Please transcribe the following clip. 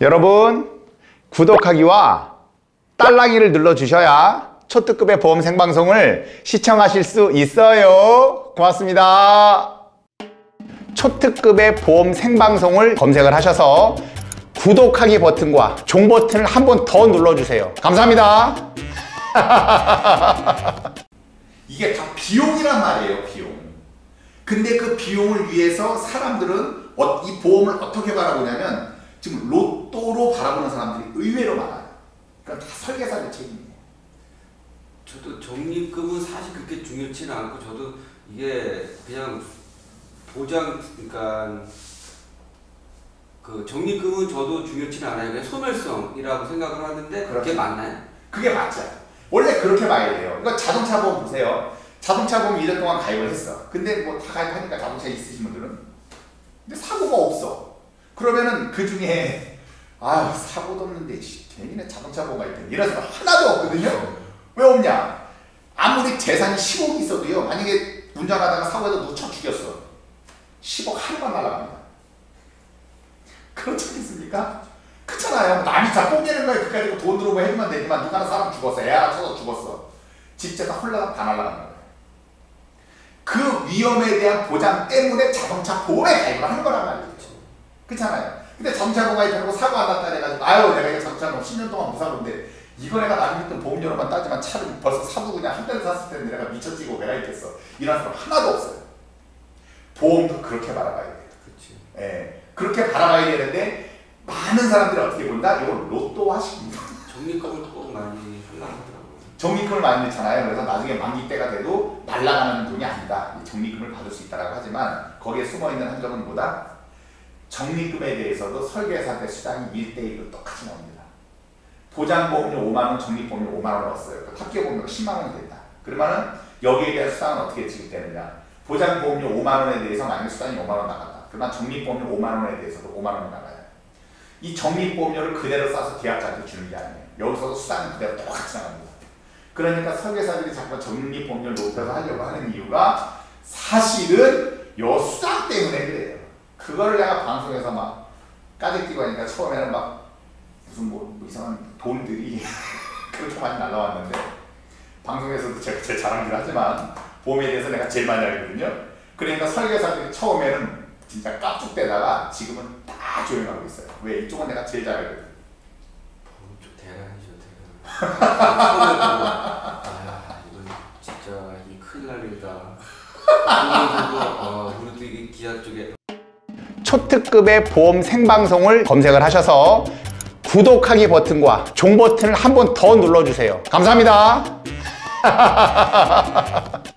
여러분 구독하기와 딸랑이를 눌러주셔야 초특급의 보험 생방송을 시청하실 수 있어요. 고맙습니다. 초특급의 보험 생방송을 검색을 하셔서 구독하기 버튼과 종 버튼을 한 번 더 눌러주세요. 감사합니다. 이게 다 비용이란 말이에요, 비용. 근데 그 비용을 위해서 사람들은 어- 이 보험을 어떻게 바라보냐면 지금 로 또로 바라보는 사람들이 의외로 많아요. 그러니까 다 설계사의 책임이에요. 저도 적립금은 사실 그렇게 중요치는 않고 저도 이게 그냥 보장 그러니까 그 적립금은 저도 중요치는 않아요. 그냥 소멸성이라고 생각을 하는데 그렇죠. 맞나요? 그게 맞죠. 원래 그렇게 봐야 돼요. 이거 자동차 보험 보세요. 자동차 보험 1년 동안 가입을 했어. 근데 뭐 다 가입하니까 자동차 있으신 분들은. 근데 사고가 없어. 그러면은 그 중에 아 사고도 없는데 씨, 괜히네 자동차 보험 가입했네. 이런 사람 하나도 없거든요. 왜 없냐? 아무리 재산이 10억이 있어도요. 만약에 운전하다가 사고에서 놓쳐 죽였어. 10억 하루가 날아갑니다. 그렇지 않겠습니까? 그렇잖아요. 남이 다 뽐내는 거에 그까지 고돈 들어오고 해주면 되지만 누가 사람 죽었어. 애 하나 쳐서 죽었어. 집 재산 홀라당 다 날아가는 거예요. 그 위험에 대한 보장 때문에 자동차 보험에 가입을 하는 거란 말이죠. 그렇잖아요. 근데 자동차 보험 가입하고 사고 안 났다 해가지고 아유 내가 이거 자동차 보험 10년 동안 못 사는데 이거 내가 나중에 했던 보험료로만 따지만 차를 벌써 사도 그냥 한 달에 샀을 텐데 내가 미쳐지고 왜 가입했어. 이런 사람 하나도 없어요. 보험도 그렇게 바라봐야 돼요. 그렇지. 예, 그렇게 바라봐야 되는데 많은 사람들이 어떻게 본다? 이걸 로또화시킵니다. 적립금을 꼭 많이 하려고. 적립금을 많이 넣잖아요. 그래서 나중에 만기 때가 돼도 날라가는 돈이 아니다. 이 적립금을 받을 수 있다라고 하지만 거기에 숨어있는 한 점은 뭐다? 적립금에 대해서도 설계사한테 수당이 1대1로 똑같이 나옵니다. 보장보험료 5만원, 적립보험료 5만원 넣었어요. 그 탑기보험료가 10만원이 된다. 그러면은 여기에 대한 수당은 어떻게 지급되느냐? 보장보험료 5만원에 대해서 만약에 수당이 5만원 나갔다. 그러면 적립보험료 5만원에 대해서도 5만원이 나가요. 이 적립보험료를 그대로 싸서 계약자한테 주는 게 아니에요. 여기서도 수당은 그대로 똑같이 나갑니다. 그러니까 설계사들이 자꾸 적립보험료를 높여서 하려고 하는 이유가 사실은 요 수당 때문에 그래요. 그거를 내가 방송에서 막 까짓기고 하니까 처음에는 막 무슨 뭐, 뭐 이상한 돈들이 그렇게 많이 날라왔는데 방송에서도 제가 제 자랑들 하지만 보험에 대해서 내가 제일 많이 알거든요. 그러니까 설계사들이 처음에는 진짜 깝죽대다가 지금은 다 조용하고 있어요. 왜? 이쪽은 내가 제일 잘 알거든. 보험 쪽 대단하죠 대단. 진짜 이 큰일 날 일이다. 보고 어, 이게 기아 쪽에 초특급의 보험 생방송을 검색을 하셔서 구독하기 버튼과 종 버튼을 한 번 더 눌러주세요. 감사합니다.